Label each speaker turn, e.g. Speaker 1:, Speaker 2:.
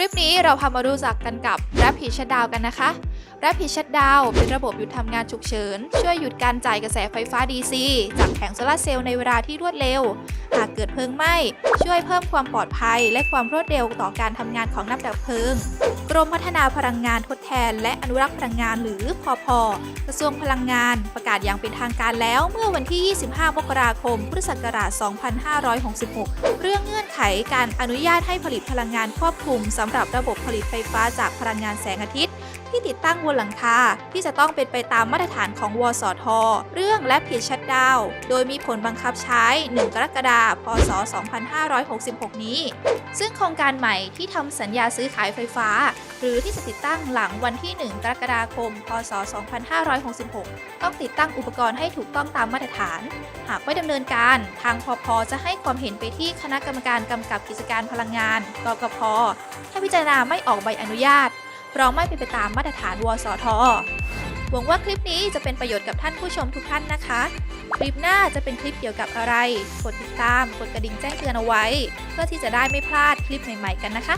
Speaker 1: ลิปนี้เราพามารู้จักกันกับแรปผีชัดดาวกันนะคะ แรปผีชัดดาวเป็นระบบหยุดทำงานฉุกเฉิน ช่วยหยุดการจ่ายกระแสไฟฟ้า DC จากแผงโซลาเซลล์ในเวลาที่รวดเร็ว หากเกิดเพลิงไหม้ช่วยเพิ่มความปลอดภัย และความรวดเร็วต่อการทำงานของนักดับเพลิง กรมพัฒนาพลังงานทดแทน และอนุรักษ์พลังงานหรือพอพกระทรวงพลังงานประกาศอย่างเป็นทางการแล้วเมื่อวันที่ 25 มกราคม พุทธศักราช 2566 เรื่องเงื่อนไขการอนุญาตให้ผลิตพลังงานครอบคลุมสำหรับระบบผลิตไฟฟ้าจากพลังงานแสงอาทิตย์ที่ติดตั้งบนหลังคาที่จะต้องเป็นไปตามมาตรฐานของวสท เรื่องและผิดชัดดาว โดยมีผลบังคับใช้ 1 กรกฎาคมพศ 2566 นี้ ซึ่งโครงการใหม่ที่ทำสัญญาซื้อขายไฟฟ้า หรือที่จะติดตั้งหลังวันที่ 1 กรกฎาคม พศ 2566 ต้องติดตั้งอุปกรณ์ให้ถูกต้องตามมาตรฐาน หากไม่ดำเนินการ ทางพอพจะให้ความเห็นไปที่คณะกรรมการกำกับกิจการพลังงาน กกพให้พิจารณาไม่ออกใบอนุญาตเพราะไม่เป็นไปตามมาตรฐานวสท หวังว่าคลิปนี้จะเป็นประโยชน์กับท่านผู้ชมทุกท่านนะคะ คลิปหน้าจะเป็นคลิปเกี่ยวกับอะไร กดติดตาม กดกระดิ่งแจ้งเตือนเอาไว้ เพื่อที่จะได้ไม่พลาดคลิปใหม่ ๆ กันนะคะ